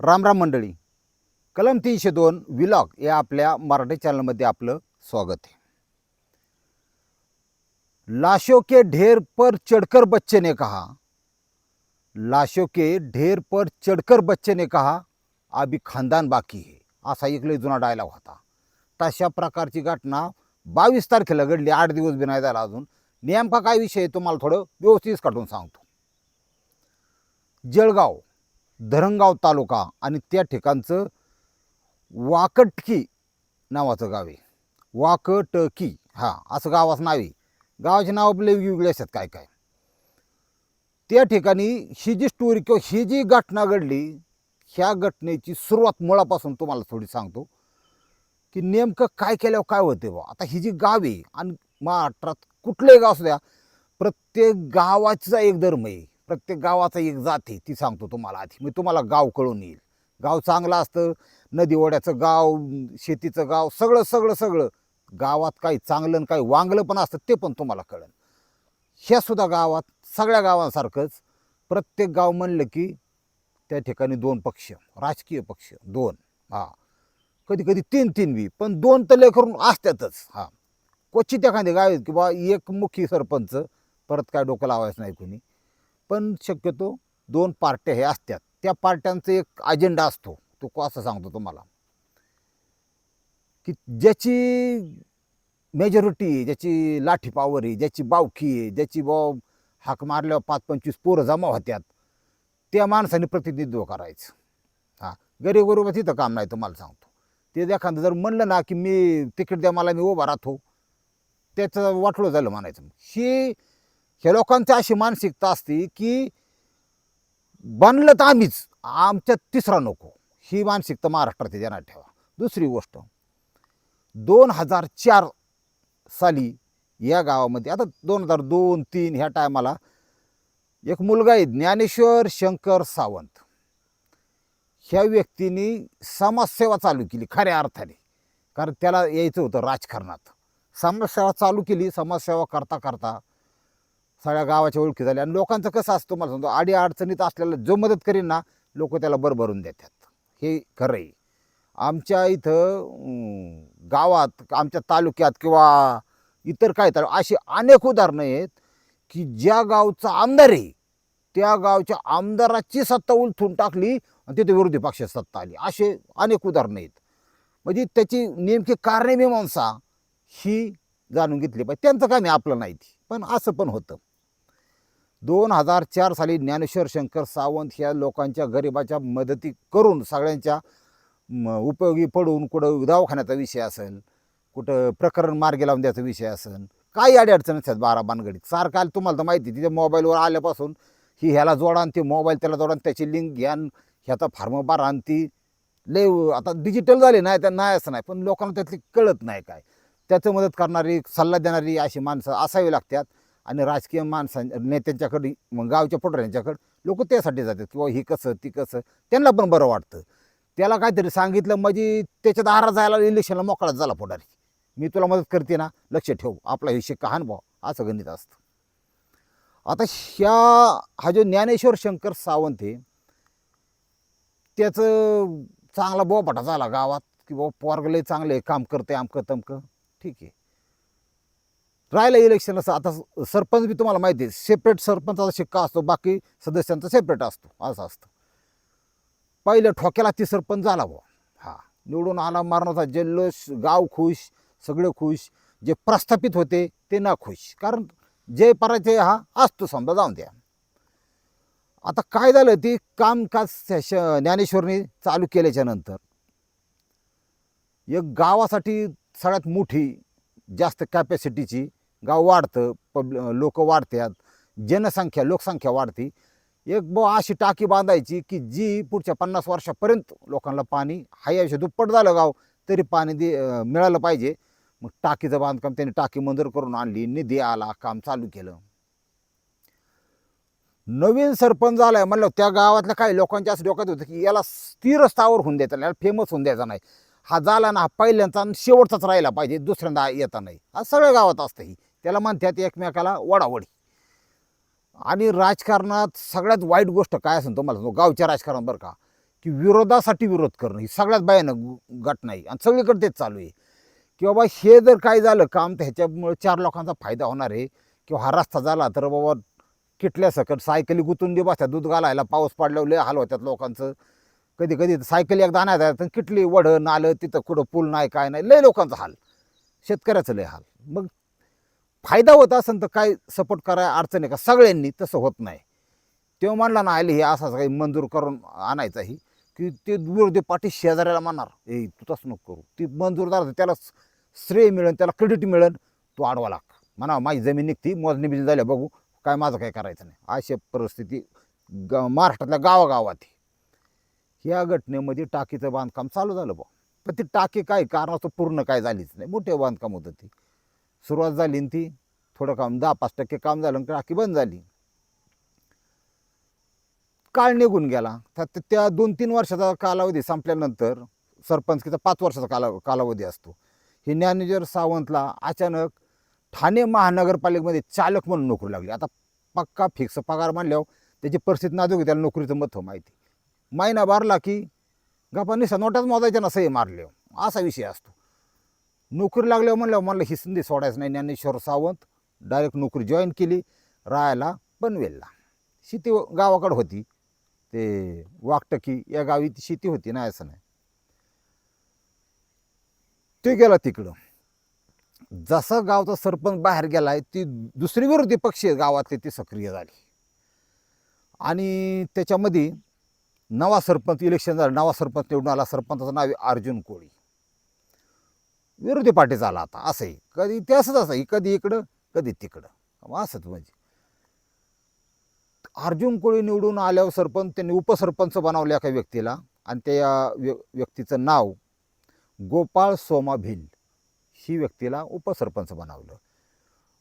रामराम मंडळी. कलम तीनशे दोन विलॉग या आपल्या मराठी चॅनलमध्ये आपलं स्वागत आहे. लाशों के ढेर पर चढ़कर बच्चे ने कहा. लाशों के ढेर पर चढ़कर बच्चे ने कहा अभी खानदान बाकी है. असा एक लय जुना डायलॉग होता. तशा प्रकारची घटना बावीस तारखेला घडली. आठ दिवस बी नाही झाला अजून. नेमका काय विषय आहे तुम्हाला थोडं व्यवस्थित काढून सांगतो. जळगाव. धरणगाव तालुका आणि त्या ठिकाणचं वाकटकी नावाचं गाव आहे. वाकटकी हां असं गावाचं नाव आहे. गावाचे नाव आपले वेगवेगळे असतात काय काय. त्या ठिकाणी ही जी स्टोरी किंवा ही जी घटना घडली ह्या घटनेची सुरुवात मुळापासून तुम्हाला थोडी सांगतो. की नेमकं काय केल्यावर काय होते बा आता ही जी गाव आहे आणि महाराष्ट्रात कुठलंही गाव असू द्या प्रत्येक गावाचा एक धर्म आहे. प्रत्येक गावाचा एक जात आहे ती सांगतो तुम्हाला आधी. मी तुम्हाला गाव कळून येईल. गाव चांगलं असतं नदी ओढ्याचं गाव शेतीचं गाव सगळं सगळं सगळं. गावात काही चांगलं आणि काही वांगलं पण असतं ते पण तुम्हाला कळेल. ह्या सुद्धा गावात सगळ्या गावांसारखंच प्रत्येक गाव म्हणलं की त्या ठिकाणी दोन पक्ष राजकीय पक्ष दोन. हां. कधी कधी तीन तीन बी पण दोन तर करून असतातच. हां. क्वचित एखादी गाव आहेत की बा एक मुखी सरपंच परत काय डोकं लावायचं नाही कोणी. पण शक्यतो दोन पार्ट्या हे असतात त्या पार्ट्यांचा एक अजेंडा असतो. तो असं सांगतो तुम्हाला. की ज्याची मेजॉरिटी ज्याची लाठी पावर आहे ज्याची बावकी आहे ज्याची बाव हाक मारल्यावर पाच पंचवीस पोरं जमा होत्यात त्या माणसाने प्रतिनिधित्व करायचं. हां. गरीब तिथं काम नाही तुम्हाला सांगतो. ते एखादं जर म्हणलं ना की मी तिकीट द्या मला मी उभा राहतो त्याचं वाटलं झालं म्हणायचं. हे ह्या लोकांची अशी मानसिकता असते की बनलं तर आम्हीच आमच्या तिसरा नको. ही मानसिकता महाराष्ट्रात आहे, ध्यानात ठेवा. दुसरी गोष्ट दोन हजार चार साली या गावामध्ये आता दोन हजार दोन तीन ह्या टायमाला एक मुलगा आहे ज्ञानेश्वर शंकर सावंत. ह्या व्यक्तीने समाजसेवा चालू केली खऱ्या अर्थाने. कारण त्याला यायचं होतं राजकारणात. समाजसेवा चालू केली समाजसेवा करता करता सगळ्या गावाच्या ओळखी झाल्या. आणि लोकांचं कसं असतं मला सांगतो आडी अडचणीत असलेला जो मदत करीन ना लोक त्याला भरभरून देतात. हे खरं आहे. आमच्या इथं गावात आमच्या तालुक्यात किंवा इतर काय तर अशी अनेक उदाहरणं आहेत की ज्या गावचा आमदार आहे त्या गावच्या आमदाराची सत्ता उलथून टाकली आणि तिथे विरोधी पक्षाची सत्ता आली. असे अनेक उदाहरणं आहेत. म्हणजे त्याची नेमकी कारणे ही जाणून घेतली पाहिजे. त्यांचं काय नाही आपलं नाही ती. पण असं पण होतं. दोन हजार चार साली ज्ञानेश्वर शंकर सावंत ह्या लोकांच्या गरिबाच्या मदती करून सगळ्यांच्या उपयोगी पडून कुठं दवाखान्याचा विषय असेल कुठं प्रकरण मार्गी लावून द्यायचा विषय असेल काही अडचण असतात बारा बानगडीत. सारखा तुम्हाला तर माहिती तिथे मोबाईलवर आल्यापासून ही ह्याला जोडा आणि ते मोबाईल त्याला जोडा आणि त्याची लिंक घ्या ह्याचा फार्म बारा आणि ती लय आता डिजिटल झाले नाही तर नाही असं नाही पण लोकांना त्यातली कळत नाही काय. त्याचं मदत करणारी सल्ला देणारी अशी माणसं असावी लागतात. आणि राजकीय माणसां नेत्यांच्याकडे मग गावच्या पोटऱ्यांच्याकडे लोक त्यासाठी जातात किंवा हे कसं ती कसं. त्यांना पण बरं वाटतं. त्याला काहीतरी सांगितलं म्हणजे त्याच्या दारा जायला इलेक्शनला मोकळाच झाला पुढारी. मी तुला मदत करते ना लक्ष ठेव. आपला हे शिक्का हान भाव असं गणित असतं. आता ह्या हा जो ज्ञानेश्वर शंकर सावंत आहे त्याचं चांगला बोपाटा झाला गावात की बाबा पोरगले चांगलं आहे काम करते आमकं तमकं. ठीक आहे. राहिलं इलेक्शन असं आता सरपंच बी तुम्हाला माहिती आहे सेपरेट सरपंचाचा शिक्का असतो बाकी सदस्यांचा सेपरेट असतो असं असतं. पहिलं ठोक्याला ती सरपंच झाला बुवा. हा निवडून आला मारण्याचा जल्लोष गाव खुश सगळे खुश जे प्रस्थापित होते ते ना खुश. कारण जे पराजय हा असतो समजा जाऊन द्या. आता काय झालं ते कामकाज श- श- ज्ञानेश्वरने चालू केल्याच्यानंतर एक गावासाठी सगळ्यात मोठी जास्त कॅपॅसिटीची गाव वाढतं पब लोक वाढतात जनसंख्या लोकसंख्या वाढते. एक ब अशी टाकी बांधायची की जी पुढच्या पन्नास वर्षापर्यंत लोकांना पाणी हायाविषयी दुप्पट झालं गाव तरी पाणी दे मिळालं पाहिजे. मग टाकीचं बांधकाम त्यांनी टाकी मंजूर करून आणली निधी आला काम चालू केलं. नवीन सरपंच झालाय म्हणलं त्या गावातल्या काही लोकांच्या असं डोक्यात होतं की याला स्थिर स्थावर होऊन द्यायचा याला फेमस होऊन द्यायचा नाही. हा झाला ना हा पहिल्यांदा आणि शेवटचाच राहिला पाहिजे दुसऱ्यांदा येता नाही. हा सगळ्या गावात असतं ही. त्याला म्हणतात एकमेकाला वडावडी. आणि राजकारणात सगळ्यात वाईट गोष्ट काय असेल तुम्हाला सांगतो गावच्या राजकारणात बरं का की विरोधासाठी विरोध करणं ही सगळ्यात भयानक घटना आहे. आणि सगळीकडे तेच चालू आहे. की बाबा हे जर काय झालं काम तर ह्याच्यामुळे चार लोकांचा फायदा होणार आहे. किंवा हा रस्ता झाला तर बाबा किटल्या सकट सायकली गुतून दे बसतात दूध घालायला पाऊस पडल्यावर लय हाल होत्यात लोकांचं. कधी कधी सायकल एकदा आणायला तर किटली वडं नालं तिथं कुठं पूल नाही काय नाही लय लोकांचा हाल. शेतकऱ्याचं लय हाल. मग फायदा होत असेल तर काय सपोर्ट कराय अडचण आहे का? सगळ्यांनी तसं होत नाही. तेव्हा म्हणला ना आले हे असं काही मंजूर करून आणायचं ही की ते विरोधी पाठी शेजाऱ्याला म्हणणार ए तू तसं नको करू. ती मंजूरदार त्याला श्रेय मिळेल त्याला क्रेडिट मिळेल तो आडवा लाग. म्हणा माझी जमीन निघती मोजणी बिजणी झाल्या बघू काय माझं काय करायचं नाही. अशी परिस्थिती ग महाराष्ट्रातल्या गावागावात आहे. ह्या घटनेमध्ये टाकीचं बांधकाम चालू झालं बा पण ती टाकी काय कारणाचं पूर्ण काय झालीच नाही. मोठे बांधकाम होतं ती. सुरुवात झाली आणि ती. थोडं काम दहा पाच टक्के काम झालं आणि टाकी बंद झाली. काळ निघून गेला. तर त्या दोन तीन वर्षाचा कालावधी संपल्यानंतर सरपंचकीचा पाच वर्षाचा काला कालावधी असतो. हे ज्ञानेश्वर सावंतला अचानक ठाणे महानगरपालिकेमध्ये चालक म्हणून नोकरी लागली. आता पक्का फिक्स पगार मानल्यावर त्याची परिस्थिती नाजूक त्याला नोकरीचं महत्त्व माहिती. महिना भरला की गप्पा निसा नोटाच मोजायच्या ना सही मारले असा विषय असतो. नोकरी लागल्यावर म्हणल्यावर मला ही संधी सोडायचं नाही. ज्ञानेश्वर सावंत डायरेक्ट नोकरी जॉईन केली राहायला पनवेलला शेती गावाकडं होती. ते वाकटकी या गावी ती शेती होती ना असं नाही. ते गेला तिकडं. जसा गावचा सरपंच बाहेर गेला आहे ती दुसरी विरोधी पक्ष आहेत गावातले ती सक्रिय झाली. आणि त्याच्यामध्ये नवा सरपंच इलेक्शन झालं. नवा सरपंच निवडून आला. सरपंचाचं नाव आहे अर्जुन कोळी. विरोधी पार्टीचा आला आता असंही. कधी इतिहासच असं कधी इकडं कधी तिकडं. असंच म्हणजे. अर्जुन कोळी निवडून आल्यावर सरपंच त्यांनी उपसरपंच बनवलं एका व्यक्तीला आणि त्या व्य व्यक्तीचं नाव गोपाळ सोमा भिल. ही व्यक्तीला उपसरपंच बनवलं.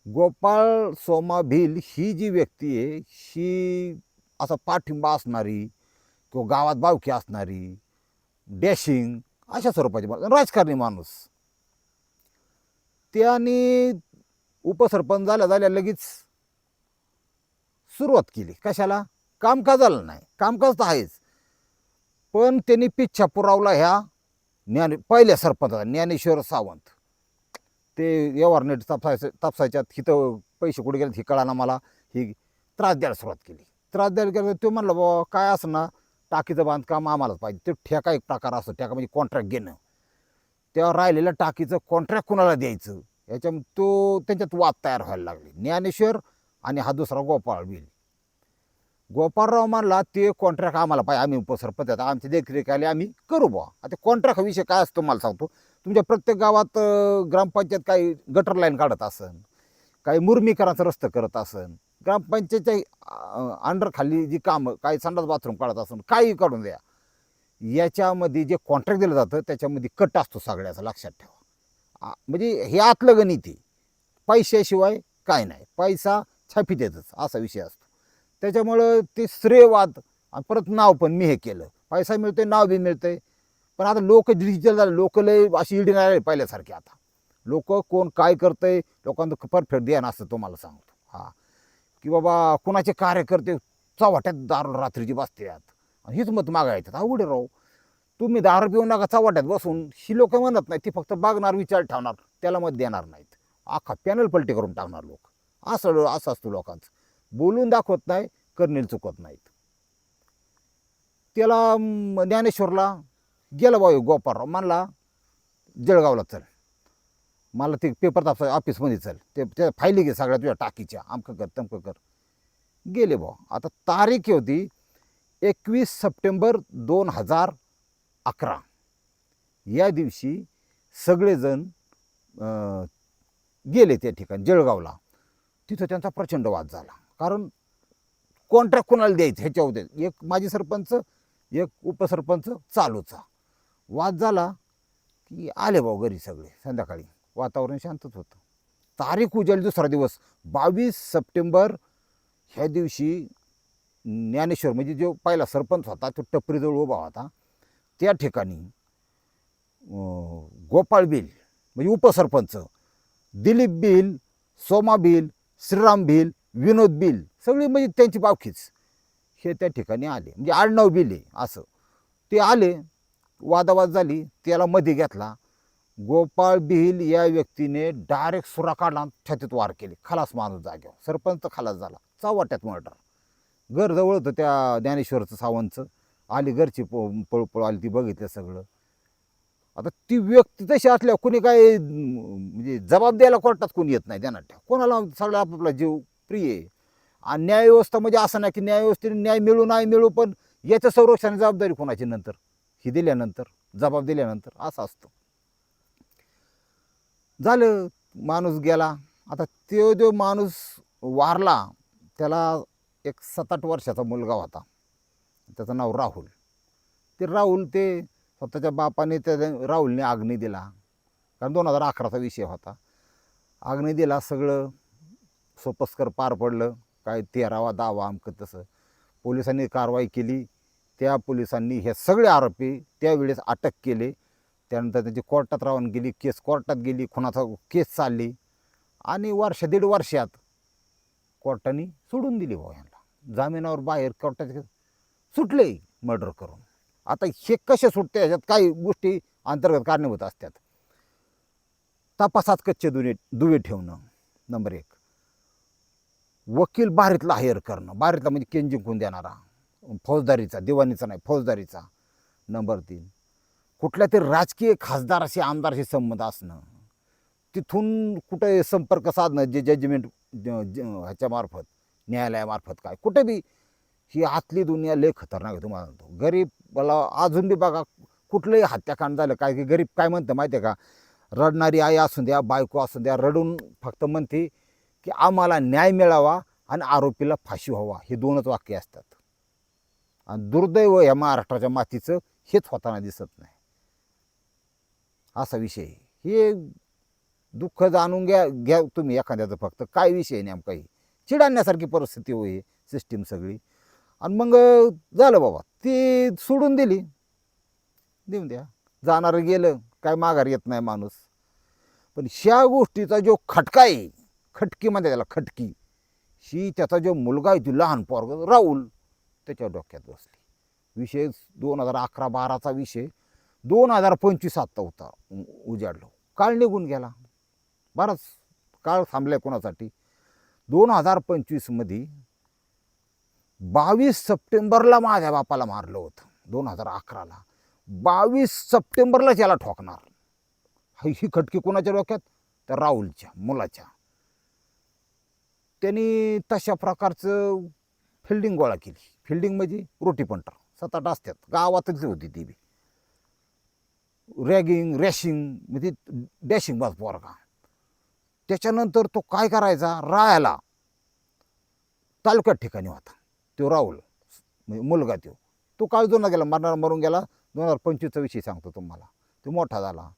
गोपाळ सोमा भिल ही जी व्यक्ती आहे ही असा पाठिंबा असणारी किंवा गावात बावकी असणारी डॅशिंग अशा स्वरूपाची राजकारणी माणूस. त्याने उपसरपंच झाल्या झाल्या लगेच सुरुवात केली. कशाला? कामकाजाला नाही. कामकाज तर आहेच. पण त्यांनी पिच्छा पुरावला ह्या ज्ञान पहिल्या सरपंचाचा ज्ञानेश्वर सावंत. ते व्यवहार नीट तापसायचं तापसायच्यात. हिथं पैसे कुठे गेले हे कळाना मला. ही त्रास द्यायला सुरुवात केली. त्रास द्यायला गेलं तो म्हणलं बाबा काय असं ना टाकीचं बांधकाम आम्हालाच पाहिजे. ते ठेका एक प्रकार असतो. ठेका म्हणजे कॉन्ट्रॅक्ट घेणं. तेव्हा राहिलेलं टाकीचं कॉन्ट्रॅक्ट कुणाला द्यायचं? याच्या तो त्यांच्यात वाद तयार व्हायला लागले. ज्ञानेश्वर आणि हा दुसरा गोपाळ बिल. गोपाळराव म्हणला ते कॉन्ट्रॅक्ट आम्हाला पाहिजे. आम्ही उपसरपंच आहेत. आमच्या देखरेखीखाली आम्ही करू बुवा. आता कॉन्ट्रॅक्ट विषय काय असतो मला सांगतो. तुमच्या प्रत्येक गावात ग्रामपंचायत काही गटर लाईन काढत असन काही मुरमीकरांचं रस्तं करत असन ग्रामपंचायतच्या अंडरखाली जी कामं काही संडास बाथरूम काढत असून काही काढून द्या. याच्यामध्ये जे कॉन्ट्रॅक्ट दिलं जातं त्याच्यामध्ये कट असतो सगळ्याचा लक्षात ठेवा. म्हणजे हे आतलं गणित. आहे पैशाशिवाय काय नाही. पैसा छापीत येतच असा विषय असतो. त्याच्यामुळं ते श्रेयवाद आणि परत नाव पण मी हे केलं. पैसा मिळतोय नाव बी मिळतंय. पण आता लोक डिजिटल झाले लोक लय अशी इडी नाही पहिल्यासारखी आता. लोक कोण काय करतंय लोकांचं परफेक्ट ध्यान असतं तुम्हाला सांगतो. हां. की बाबा कुणाचे कार्यकर्ते चव्हाट्यात दारू रात्रीची बसते आणि हीच मत मागायचं येतात. अवघड आहे राव. तुम्ही दारू पिऊ नका चव्हाट्यात बसून. ही लोक म्हणत नाही ती फक्त बागणार विचार ठेवणार. त्याला मत देणार नाहीत. अख्खा पॅनल पलटी करून टाकणार लोक. असं असं असतो लोकांचं. बोलून दाखवत नाही करणेल चुकत नाहीत. त्याला ज्ञानेश्वरला गेला बाई गोपाळराव. मानला जळगावला चल. मला ते पेपर ताप ऑफिसमध्ये चल. ते त्या फायली घे सगळ्या तुझ्या टाकीच्या. आमकं कर तमकं कर. गेले भाऊ. आता तारीख होती. एकवीस सप्टेंबर दोन हजार अकरा. या दिवशी सगळेजण गेले त्या ठिकाणी जळगावला. तिथं त्यांचा प्रचंड वाद झाला. कारण कॉन्ट्रॅक्ट कोणाला द्यायचं? ह्याच्या होते एक माजी सरपंच एक उपसरपंच चालूचा. वाद झाला की आले भाऊ घरी सगळे संध्याकाळी. वातावरण शांतच होतं. तारीख उजळली दुसरा दिवस. बावीस सप्टेंबर ह्या दिवशी ज्ञानेश्वर म्हणजे जो पहिला सरपंच होता तो टपरीजवळ उभा होता. त्या ठिकाणी गोपाळ बिल म्हणजे उपसरपंच दिलीप बिल सोमा बिल श्रीराम बिल विनोद बिल सगळी म्हणजे त्यांची बावखीच हे त्या ठिकाणी आले. म्हणजे आडनाव बिल आहे असं. ते आले वादावाद झाली त्याला मध्ये घेतला. गोपाळ बिहिल या व्यक्तीने डायरेक्ट सुरा काढला छातीत वार केले. खलास माणूस जाग्यावर सरपंच खलास झाला. चव्हाट्यात मर्डर घर जवळ होतं त्या ज्ञानेश्वरचं सावंतचं आली घरची प पळू आली ती बघितलं सगळं. आता ती व्यक्ती तशी असल्यावर कोणी काय म्हणजे जबाब द्यायला कोर्टात कोणी येत नाही ध्यानात कोणाला सगळा आपापला जीव प्रिय आहे. आणि न्यायव्यवस्था म्हणजे असं नाही की न्यायव्यवस्थेने न्याय मिळू नाही मिळू पण याच्या संरक्षण जबाबदारी कोणाची नंतर? ही दिल्यानंतर जबाब दिल्यानंतर असं असतं. झालं माणूस गेला. आता तो जो माणूस वारला त्याला एक सात आठ वर्षाचा मुलगा होता. त्याचं नाव राहुल. ते राहुल ते स्वतःच्या बापाने त्या राहुलने आग्नी दिला. कारण दोन हजार अकराचा विषय होता. आग्नी दिला सगळं सोपस्कर पार पडलं. काय तेरावा दावा अमकं तसं. पोलिसांनी कारवाई केली. त्या पोलिसांनी हे सगळे आरोपी त्यावेळेस अटक केले. त्यानंतर त्यांची कोर्टात राहून गेली. केस कोर्टात गेली. खुनाचा केस चालली. आणि वर्ष दीड वर्षात कोर्टाने सोडून दिली भाऊ यांना. जामिनावर बाहेर कोर्टात सुटले मर्डर करून. आता हे कसे सुटते ह्याच्यात काही गोष्टी अंतर्गत कारणीभूत असतात. तपासात कच्चे दुवे दुवे ठेवणं नंबर एक. वकील बारीतला हायर करणं. बारीतला म्हणजे केन जिंकून देणारा. फौजदारीचा दिवाणीचा नाही फौजदारीचा. नंबर तीन. कुठल्या तरी राजकीय खासदाराशी आमदाराशी संबंध असणं. तिथून कुठे संपर्क साधणं जे जजमेंट ह्याच्यामार्फत न्यायालयामार्फत काय? कुठे बी? ही आतली दुनिया लय खतरनाक आहे तुम्हाला सांगतो. गरीबाला अजून बी बघा कुठलंही हत्याकांड झालं काय की गरीब काय म्हणतं माहिती आहे का? रडणारी आई असून द्या बायको असून द्या रडून फक्त म्हणते की आम्हाला न्याय मिळावा आणि आरोपीला फाशी व्हावा. हे दोनच वाक्य असतात. आणि दुर्दैव या महाराष्ट्राच्या मातीचं हेच होताना दिसत नाही. असा विषय हे दुःख जाणून घ्या घ्या तुम्ही एखाद्याचं फक्त. काय विषय नेमकाही चिडाण्यासारखी परिस्थिती होई सिस्टीम सगळी. आणि मग झालं बाबा. ती सोडून दिली. देऊन द्या. जाणारं गेलं. काय माघार येत नाही माणूस. पण ह्या गोष्टीचा जो खटका आहे खटकी म्हणते त्याला खटकी. शी त्याचा जो मुलगा आहे ती लहान पोरग राहुल त्याच्या डोक्यात बसली. विषय दोन हजार अकरा बाराचा विषय. दोन हजार पंचवीस आत्ता होता. उजाडलो. काळ निघून गेला. बराच काळ थांबलाय कोणासाठी? दोन हजार पंचवीसमध्ये बावीस सप्टेंबरला माझ्या बापाला मारलं होतं दोन हजार अकराला. बावीस सप्टेंबरला त्याला ठोकणार. ही खटकी कोणाच्या डोक्यात? तर राहुलच्या मुलाच्या. त्यांनी तशा प्रकारचं फिल्डिंग गोळा केली. फिल्डिंग म्हणजे रोटी पंटर. सात आठ असतात गावातच होती ती बी. रॅगिंग रॅशिंग म्हणजे डॅशिंग बस पोरगा. त्याच्यानंतर तो काय करायचा? रायाला तालुक्यात ठिकाणी होता. तो राहुल म्हणजे मुलगा तो. तो काळजूना गेला मरणार मरून गेला. दोन हजार पंचवीसचा विषय सांगतो तुम्हाला. तो मोठा झाला.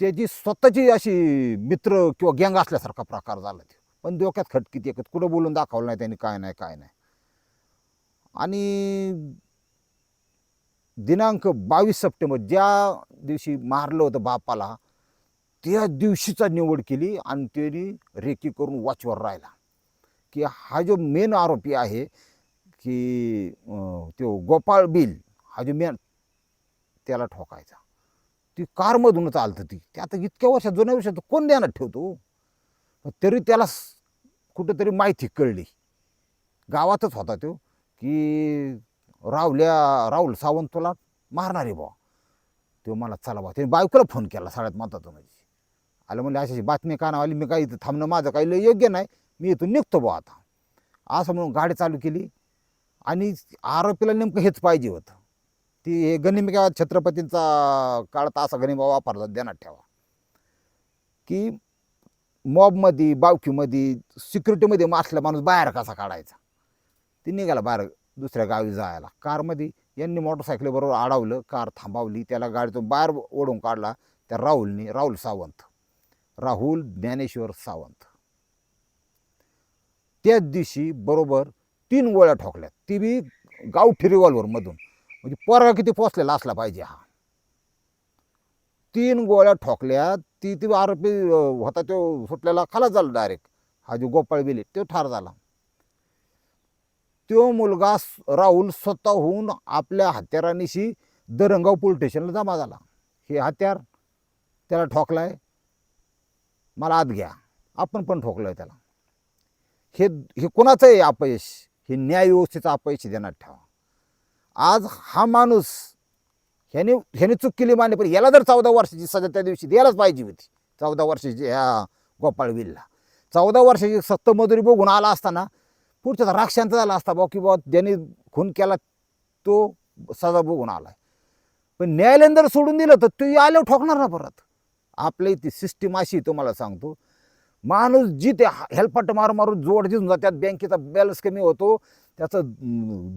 त्याची स्वतःची अशी मित्र किंवा गँग असल्यासारखा प्रकार झाला तो. पण डोक्यात खटकीत एकच कुठं बोलून दाखवलं नाही त्यांनी काय नाही काय नाही. आणि दिनांक बावीस सप्टेंबर ज्या दिवशी मारलं होतं बापाला त्या दिवशीचा निवड केली आणि त्यांनी रेकी करून वॉचवर राहिला. की हा जो मेन आरोपी आहे की तो गोपाळ बिल हा जो मेन त्याला ठोकायचा. ती कारमधूनच आलतं ती. ते आता इतक्या वर्षात जुन्या वर्षात कोण ध्यानात ठेवतो? तरी त्याला कुठंतरी माहिती कळली. गावातच होता तो की राहुल्या राहुल सावंत तुला मारणार आहे बुवा. तो मला चला बा त्याने बायकोला फोन केला साड्यात महत्त्वाचं म्हणजे. आलं म्हणलं अशी बातमी बातमी कानावाली मी काही इथं थांबणं माझं काही लय योग्य नाही मी इथून निघतो बुवा आता. असं म्हणून गाडी चालू केली. आणि आरोपीला नेमकं हेच पाहिजे होतं. ती हे गनिमिका छत्रपतींचा काळात असा गनिमा वापरला देण्यात ठेवा. की मॉबमध्ये बावकीमध्ये सिक्युरिटीमध्ये मासला माणूस बाहेर कसा काढायचा? ती निघाला बाहेर दुसऱ्या गावी जायला. कारमध्ये यांनी मोटरसायकलीबरोबर अडवलं कार थांबवली त्याला गाडीतून बाहेर ओढून काढला त्या राहुलने राहुल सावंत. राहुल ज्ञानेश्वर सावंत. त्याच दिवशी बरोबर तीन गोळ्या ठोकल्यात. ती बी गावठी रिव्हॉल्वरमधून म्हणजे पोरगा किती पोचलेला असला पाहिजे हा. तीन गोळ्या ठोकल्या ती ती आरोपी होता तो सुटलेला खालाच झाला डायरेक्ट हा जो गोपाळ बिले तो ठार झाला. तो मुलगा राहुल स्वतःहून आपल्या हत्यारानिशी दरंगाव पोलीस स्टेशनला जमा झाला. हे हत्यार त्याला ठोकलाय. मला आत घ्या. आपण पण ठोकलंय त्याला. हे हे कोणाचं आहे अपयश हे न्यायव्यवस्थेचं अपयश देण्यात ठेवा. आज हा माणूस ह्याने ह्याने चूक केली मान्य पण याला जर चौदा वर्षाची सजा त्या दिवशी द्यायलाच पाहिजे होती. चौदा वर्षाची ह्या गोपाळवीलला चौदा वर्षाची सत्तमजुरी बघून आला असताना पुढच्या राक्षांत झाला असता बा की बा ज्याने खून केला तो सजा बघून आला पण न्यायालयानं जर सोडून दिलं तर तो आल्यावर ठोकणार ना परत? आपल्या ती सिस्टीम अशी तुम्हाला सांगतो. माणूस जी ते हेल्पट मार मारून जोड दिसून जातात बँकेचा बॅलन्स कमी होतो. त्याचं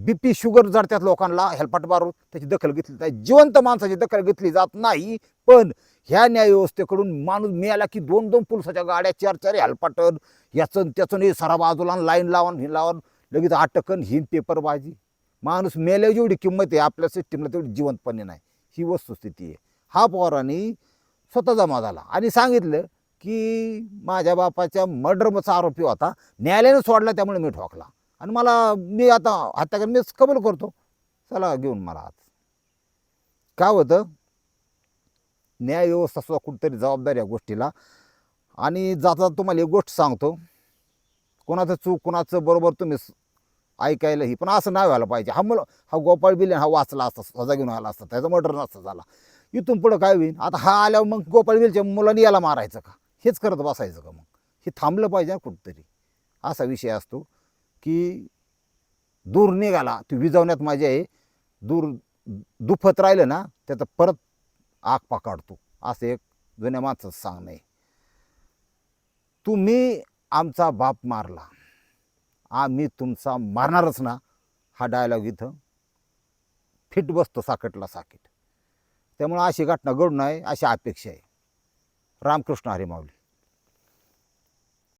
बी पी शुगर जर त्यात लोकांना हेल्पट मारून त्याची दखल घेतली नाही. जिवंत माणसाची दखल घेतली जात नाही पण ह्या न्याय व्यवस्थेकडून माणूस मिळाला की दोन दोन पुलसाच्या गाड्या चार चार हेल्पटन याचं त्याचं हे सरा बाजूला लाईन लावून हे लावून लगेच अटकन ही पेपरबाजी माणूस मेल्या जेवढी किंमत आहे आपल्या सिस्टीमला तेवढी जिवंतपणे नाही. ही वस्तुस्थिती आहे. हा पोरांनी स्वतः जमा झाला. आणि सांगितलं की माझ्या बापाच्या मर्डरचा आरोपी होता. न्यायालयानं सोडला त्यामुळे मी ठोकला. आणि मला मी आता हत्या मीच कबूल करतो. चला घेऊन मला आज. काय होतं? न्याय व्यवस्था सुद्धा कुठेतरी जबाबदारी या गोष्टीला. आणि जाता तुम्हाला एक गोष्ट सांगतो. कोणाचं चूक कोणाचं बरोबर तुम्ही ऐकायला ही. पण असं नाही व्हायला पाहिजे. हा मुलं हा गोपाळ बिले हा वाचला असता सजा घेऊन आला असता. त्याचा मर्डर नसता झाला. इथून पुढं काय होईल आता हा आल्यावर मग गोपाळ बिलच्या मुलांनी याला मारायचं का? हेच करत बसायचं का मग? हे थांबलं पाहिजे कुठंतरी. असा विषय असतो की दूर निघाला ती विजवण्यात मजा आहे. दूर दुफत राहिलं ना त्याचं परत आग पकडतो. असं एक जुन्या माणसाचं सांगणं आहे. तुम्ही आमचा बाप मारला. आम्ही तुमचा मारणारच ना हा डायलॉग इथं. फिट बसतो साकटला साकीट त्यामुळं अशी घटना घडू नये अशी अपेक्षा आहे. रामकृष्ण हरी माऊली.